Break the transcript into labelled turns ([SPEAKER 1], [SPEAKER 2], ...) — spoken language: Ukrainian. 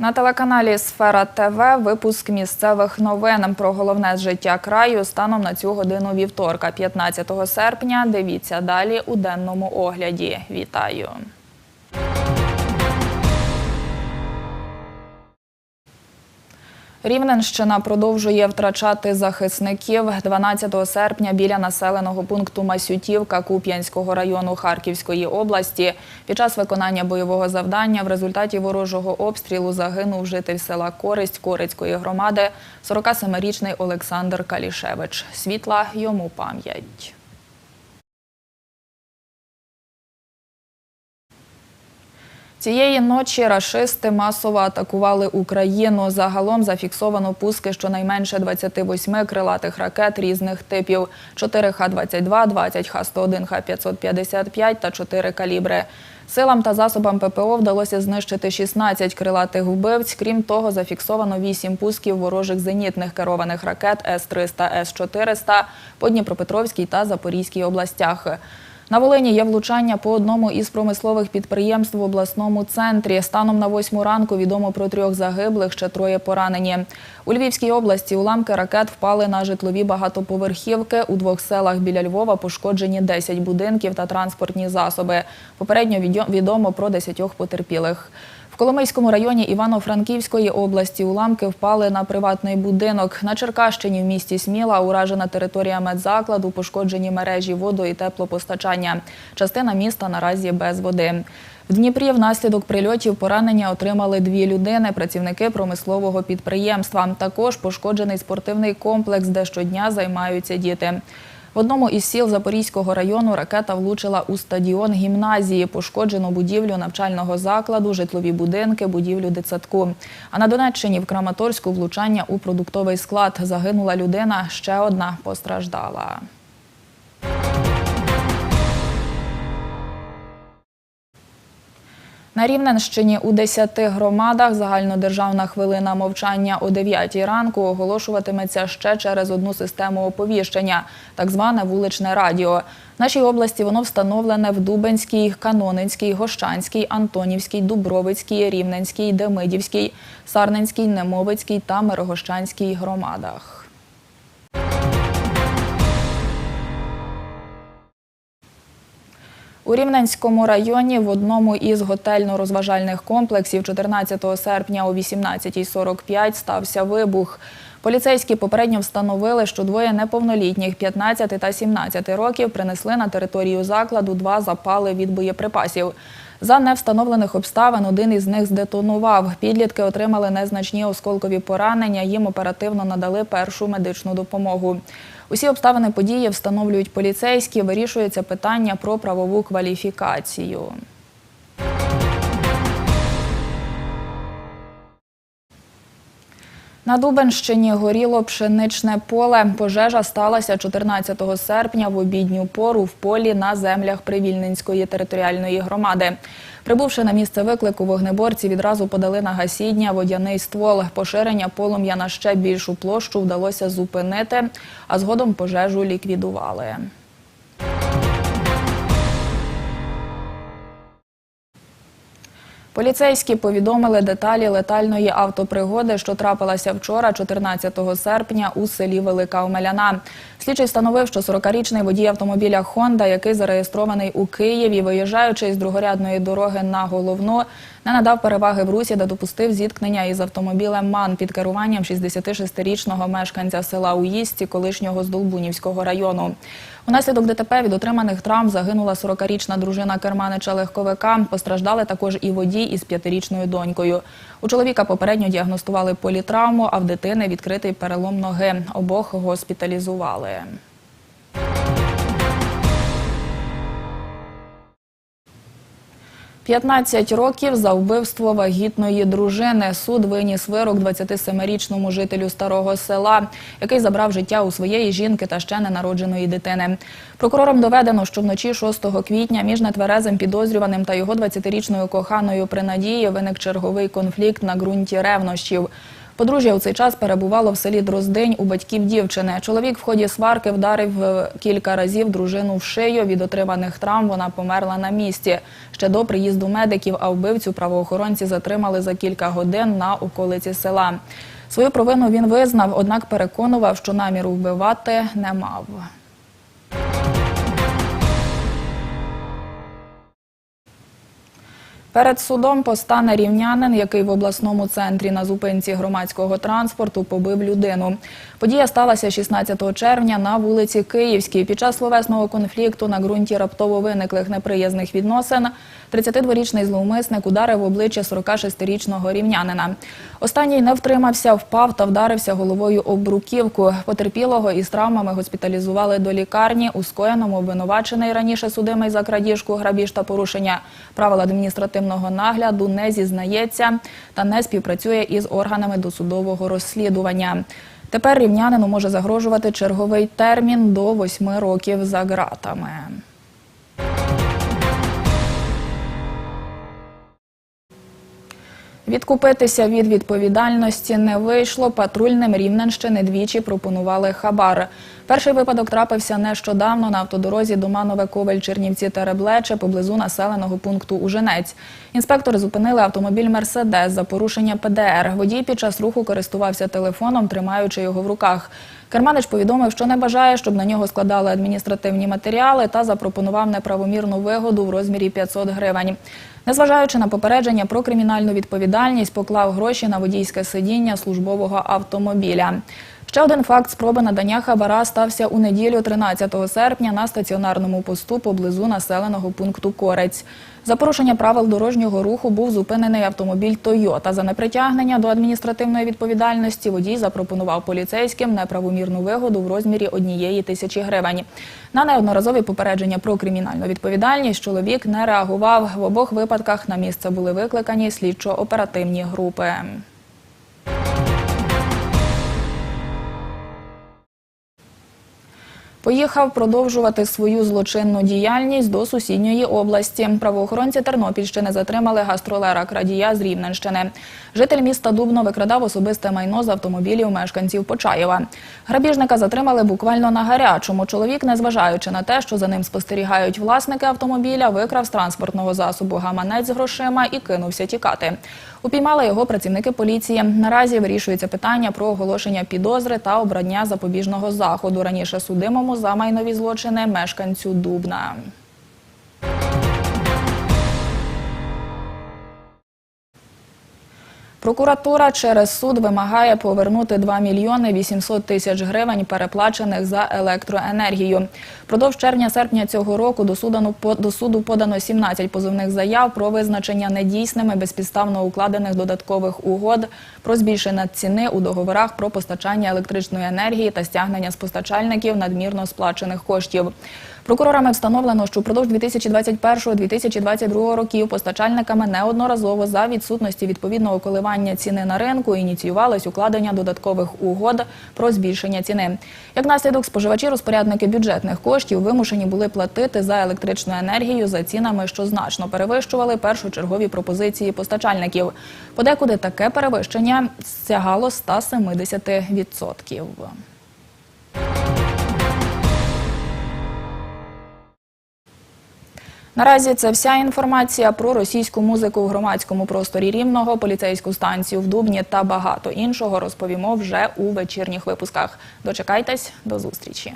[SPEAKER 1] На телеканалі Сфера ТВ випуск місцевих новин про головне життя краю станом на цю годину вівторка, 15 серпня. Дивіться далі у денному огляді. Вітаю! Рівненщина продовжує втрачати захисників 12 серпня біля населеного пункту Масютівка Куп'янського району Харківської області. Під час виконання бойового завдання в результаті ворожого обстрілу загинув житель села Користь Корицької громади 47-річний Олександр Калішевич. Світла йому пам'ять. Цієї ночі рашисти масово атакували Україну. Загалом зафіксовано пуски щонайменше 28 крилатих ракет різних типів: 4 Х-22, 20 Х-101, Х-555 та 4 калібри. Силам та засобам ППО вдалося знищити 16 крилатих вбивць. Крім того, зафіксовано 8 пусків ворожих зенітних керованих ракет С-300, С-400 по Дніпропетровській та Запорізькій областях. На Волині є влучання по одному із промислових підприємств в обласному центрі. Станом на восьму ранку відомо про трьох загиблих, ще троє поранені. У Львівській області уламки ракет впали на житлові багатоповерхівки. У двох селах біля Львова пошкоджені 10 будинків та транспортні засоби. Попередньо відомо про 10 потерпілих. Коломийському районі Івано-Франківської області уламки впали на приватний будинок. На Черкащині в місті Сміла уражена територія медзакладу, пошкоджені мережі воду і теплопостачання. Частина міста наразі без води. В Дніпрі внаслідок прильотів поранення отримали дві людини, працівники промислового підприємства. Також пошкоджений спортивний комплекс, де щодня займаються діти. В одному із сіл Запорізького району ракета влучила у стадіон гімназії, пошкоджено будівлю навчального закладу, житлові будинки, будівлю дитсадку. А на Донеччині в Краматорську влучання у продуктовий склад загинула людина, ще одна постраждала. На Рівненщині у 10 громадах загальнодержавна хвилина мовчання о 9 ранку оголошуватиметься ще через одну систему оповіщення, так зване вуличне радіо. В нашій області воно встановлене в Дубенській, Канонинській, Гощанській, Антонівській, Дубровицькій, Рівненській, Демидівській, Сарненській, Немовицькій та Мирогощанській громадах. У Рівненському районі в одному із готельно-розважальних комплексів 14 серпня о 18.45 стався вибух. Поліцейські попередньо встановили, що двоє неповнолітніх 15 та 17 років принесли на територію закладу два запали від боєприпасів. За невстановлених обставин один із них здетонував. Підлітки отримали незначні осколкові поранення. Їм оперативно надали першу медичну допомогу. Усі обставини події встановлюють поліцейські. Вирішується питання про правову кваліфікацію. На Дубенщині горіло пшеничне поле. Пожежа сталася 14 серпня в обідню пору в полі на землях Привільненської територіальної громади. Прибувши на місце виклику, вогнеборці відразу подали на гасіння водяний ствол. Поширення полум'я на ще більшу площу вдалося зупинити, а згодом пожежу ліквідували. Поліцейські повідомили деталі летальної автопригоди, що трапилася вчора, 14 серпня, у селі Велика Омеляна. Слідчий встановив, що 40-річний водій автомобіля «Хонда», який зареєстрований у Києві, виїжджаючи з другорядної дороги на головну, не надав переваги в русі, де допустив зіткнення із автомобілем МАН під керуванням 66-річного мешканця села Уїсті, колишнього Здолбунівського району. Унаслідок ДТП від отриманих травм загинула 40-річна дружина керманича легковика. Постраждали також і водій із п'ятирічною донькою. У чоловіка попередньо діагностували політравму, а в дитини відкритий перелом ноги. Обох госпіталізували. «15 років за вбивство вагітної дружини. Суд виніс вирок 27-річному жителю старого села, який забрав життя у своєї жінки та ще ненародженої дитини. Прокурором доведено, що вночі 6 квітня між нетверезим підозрюваним та його 20-річною коханою при надії виник черговий конфлікт на ґрунті ревнощів. Подружжя у цей час перебувало в селі Дроздинь у батьків дівчини. Чоловік в ході сварки вдарив е, кілька разів дружину в шию. Від отриманих травм вона померла на місці. Ще до приїзду медиків, а вбивцю правоохоронці затримали за кілька годин на околиці села. Свою провину він визнав, однак переконував, що наміру вбивати не мав. Перед судом постане рівнянин, який в обласному центрі на зупинці громадського транспорту побив людину. Подія сталася 16 червня на вулиці Київській. Під час словесного конфлікту на ґрунті раптово виниклих неприязних відносин 32-річний зловмисник ударив обличчя 46-річного рівнянина. Останній не втримався, впав та вдарився головою об бруківку. Потерпілого із травмами госпіталізували до лікарні. У скоєному обвинувачений раніше судимий за крадіжку, грабіж та порушення правил адміністративного нагляду не зізнається та не співпрацює із органами досудового розслідування. Тепер рівнянину може загрожувати черговий термін до восьми років за ґратами. Відкупитися від відповідальності не вийшло. Патрульним Рівненщини двічі пропонували хабар. Перший випадок трапився нещодавно на автодорозі Доманове Ковель Чернівці Тереблече поблизу населеного пункту Уженець. Інспектори зупинили автомобіль Мерседес за порушення ПДР. Водій під час руху користувався телефоном, тримаючи його в руках. Керманич повідомив, що не бажає, щоб на нього складали адміністративні матеріали та запропонував неправомірну вигоду в розмірі 500 гривень. Незважаючи на попередження про кримінальну відповідальність, поклав гроші на водійське сидіння службового автомобіля. Ще один факт спроби надання хабара стався у неділю 13 серпня на стаціонарному посту поблизу населеного пункту Корець. За порушення правил дорожнього руху був зупинений автомобіль «Тойота». За непритягнення до адміністративної відповідальності водій запропонував поліцейським неправомірну вигоду в розмірі однієї тисячі гривень. На неодноразові попередження про кримінальну відповідальність чоловік не реагував. В обох випадках на місце були викликані слідчо-оперативні групи. Поїхав продовжувати свою злочинну діяльність до сусідньої області. Правоохоронці Тернопільщини затримали гастролера крадія з Рівненщини. Житель міста Дубно викрадав особисте майно з автомобілів мешканців Почаєва. Грабіжника затримали буквально на гарячому. Чоловік, незважаючи на те, що за ним спостерігають власники автомобіля, викрав з транспортного засобу гаманець з грошима і кинувся тікати. Упіймали його працівники поліції. Наразі вирішується питання про оголошення підозри та обрання запобіжного заходу. Раніше судимому за майнові злочини мешканцю Дубна. Прокуратура через суд вимагає повернути 2 мільйони 800 тисяч гривень, переплачених за електроенергію. Продовж червня-серпня цього року до суду, подано 17 позовних заяв про визначення недійсними безпідставно укладених додаткових угод про збільшення ціни у договорах про постачання електричної енергії та стягнення з постачальників надмірно сплачених коштів. Прокурорами встановлено, що впродовж 2021-2022 років постачальниками неодноразово за відсутності відповідного коливання ціни на ринку ініціювалось укладення додаткових угод про збільшення ціни. Як наслідок, споживачі розпорядники бюджетних коштів вимушені були платити за електричну енергію за цінами, що значно перевищували першочергові пропозиції постачальників. Подекуди таке перевищення сягало 170%. Наразі це вся інформація про російську музику в громадському просторі Рівного, поліцейську станцію в Дубні та багато іншого розповімо вже у вечірніх випусках. Дочекайтесь до зустрічі.